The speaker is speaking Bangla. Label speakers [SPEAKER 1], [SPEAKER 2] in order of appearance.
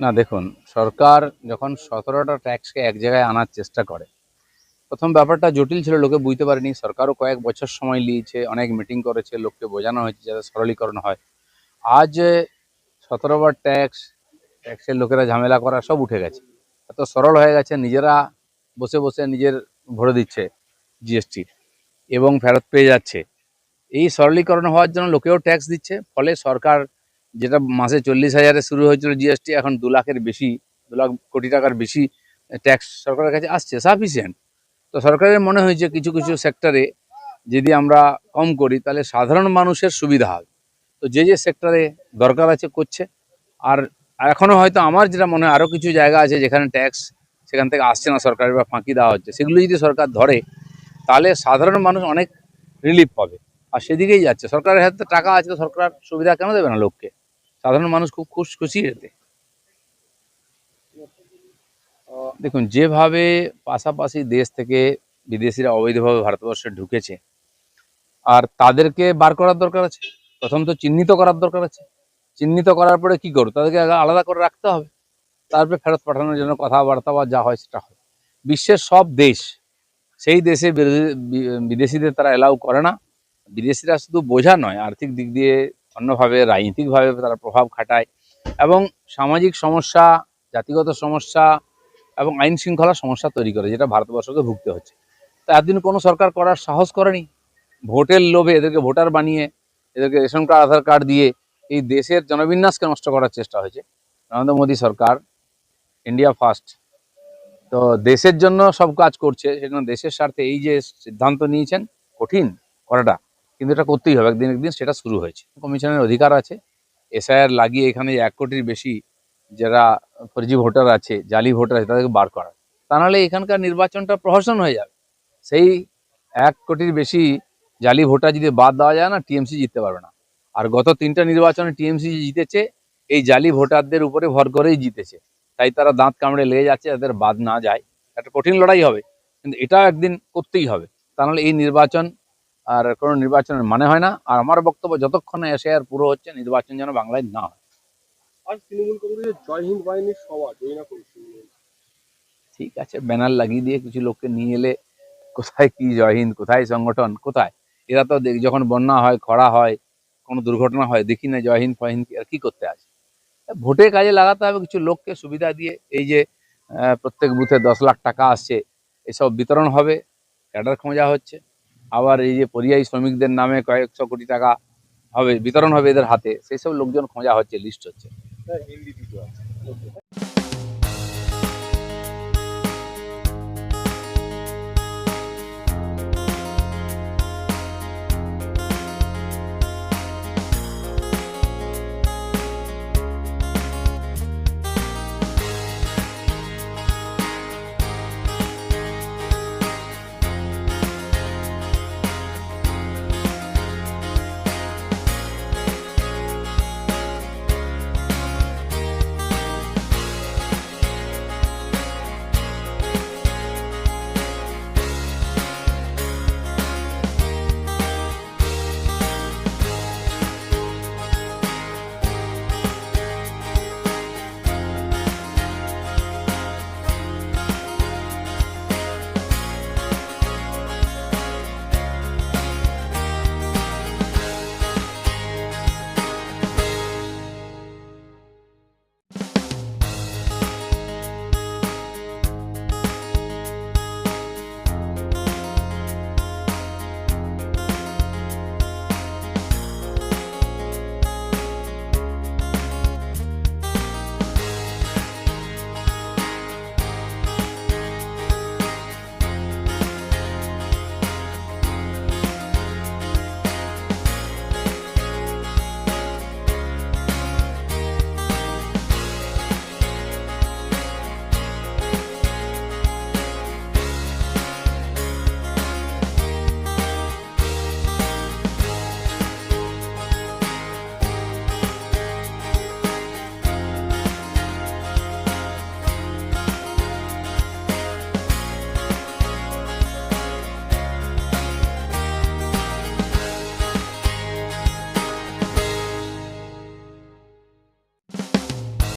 [SPEAKER 1] না, দেখুন, সরকার যখন সতেরোটা ট্যাক্সকে এক জায়গায় আনার চেষ্টা করে, প্রথম ব্যাপারটা জটিল ছিল, লোকে বুঝতে পারেনি। সরকারও কয়েক বছর সময় নিয়েছে, অনেক মিটিং করেছে, লোককে বোঝানো হয়েছে যাতে সরলীকরণ হয়। আজ সতেরোবার ট্যাক্স, ট্যাক্সের লোকেরা ঝামেলা করা সব উঠে গেছে। এত সরল হয়ে গেছে, নিজেরা বসে বসে নিজের ভরে দিচ্ছে জিএসটি এবং ফেরত পেয়ে যাচ্ছে। এই সরলীকরণ হওয়ার জন্য লোকেও ট্যাক্স দিচ্ছে, ফলে সরকার যেটা মাসে চল্লিশ হাজারে শুরু হয়েছিল জিএসটি, এখন দু লাখের বেশি, দু লাখ কোটি টাকার বেশি ট্যাক্স সরকারের কাছে আসছে সাফিসিয়েন্ট তো সরকারের মনে হয়েছে কিছু কিছু সেক্টরে যদি আমরা কম করি, তাহলে সাধারণ মানুষের সুবিধা হবে। তো যে যে সেক্টরে দরকার আছে, করছে। আর এখনও হয়তো আমার যেটা মনে হয় আরও কিছু জায়গা আছে যেখানে ট্যাক্স সেখান থেকে আসছে না সরকারের বা ফাঁকি দেওয়া হচ্ছে। সেগুলো যদি সরকার ধরে, তাহলে সাধারণ মানুষ অনেক রিলিফ পাবে। আর সেদিকেই যাচ্ছে। সরকারের হাতে টাকা আছে, তো সরকার সুবিধা কেন দেবে না লোককে? সাধারণ মানুষ খুব খুশ খুশি এতে। দেখুন, যেভাবে পাশাপাশি দেশ থেকে বিদেশিরা অবৈধভাবে ভারতবর্ষে ঢুকেছে, আর তাদেরকে বার করার দরকার আছে, প্রথম তো চিহ্নিত করার দরকার আছে। চিহ্নিত করার পরে কি করব? তাদেরকে আলাদা করে রাখতে হবে। তারপরে ফেরত পাঠানোর জন্য কথাবার্তা বা যা হয় সেটা হয় বিশ্বের সব দেশ, সেই দেশে বিদেশিদের তারা এলাউ করে না। বিদেশিরা শুধু বোঝা নয়, আর্থিক দিক দিয়ে অন্যভাবে, রাজনৈতিকভাবে তারা প্রভাব খাটায় এবং সামাজিক সমস্যা, জাতিগত সমস্যা এবং আইন শৃঙ্খলা সমস্যা তৈরি করে, যেটা ভারতবর্ষকে ভুগতে হচ্ছে। তা এতদিন কোনো সরকার করার সাহস করেনি? ভোটের লোভে এদেরকে ভোটার বানিয়ে, এদেরকে রেশন কার্ড, আধার কার্ড দিয়ে এই দেশের জনবিন্যাসকে নষ্ট করার চেষ্টা হয়েছে। নরেন্দ্র মোদী সরকার, ইন্ডিয়া ফার্স্ট। তো দেশের জন্য সব কাজ করছে, সেজন্য দেশের স্বার্থে এই যে সিদ্ধান্ত নিয়েছেন, কঠিন করাটা। কিন্তু এটা করতেই হবে। একদিন একদিন সেটা শুরু হয়েছে। কমিশনের অধিকার আছে। এসআইআর লাগিয়ে এখানে এক কোটির বেশি যারা ফর্জি ভোটার আছে, জালি ভোটার আছে, তাদেরকে বার করা। তা নাহলে এখানকার নির্বাচনটা প্রহসন হয়ে যাবে। সেই এক কোটির বেশি জালি ভোটার যদি বাদ দেওয়া যায় না, টিএমসি জিততে পারবে না। আর গত তিনটা নির্বাচনে টিএমসি জিতেছে, এই জালি ভোটারদের উপরে ভর করেই জিতেছে। তাই তারা দাঁত কামড়ে লেগে যাচ্ছে তাদের বাদ না যায়। একটা কঠিন লড়াই হবে। কিন্তু এটা একদিন করতেই হবে। তা নাহলে এই নির্বাচন আর কোনো নির্বাচনের মানে হয় না। আর আমার বক্তব্য যতক্ষণে এসে আর পুরো হচ্ছে নির্বাচন যেন বাংলায় না হয়।
[SPEAKER 2] আজ তৃণমূল কংগ্রেসের জয় হিন্দ বাহিনীর সভা জয়না
[SPEAKER 1] ঠিক আছে ব্যানার লাগিয়ে দিয়ে কিছু লোককে নিয়ে এলে কোথায় কি জয় হিন্দ কোথায় সংগঠন কোথায়? এরা তো দেখ- যখন বন্যা হয় খরা হয় কোনো দুর্ঘটনা হয় দেখি না জয় হিন্দ ফহিন্দ কি- আর কি করতে আছে? ভোটে কাজে লাগাতে হবে কিছু লোককে সুবিধা দিয়ে এই যে প্রত্যেক বুথে দশ লাখ টাকা আসছে এসব বিতরণ হবে ক্যাডার খোঁজা হচ্ছে। আবার এই যে পরিযায়ী শ্রমিকদের নামে কয়েকশো কোটি টাকা হবে, বিতরণ হবে এদের হাতে সেই সব লোকজন খোঁজা হচ্ছে লিস্ট হচ্ছে।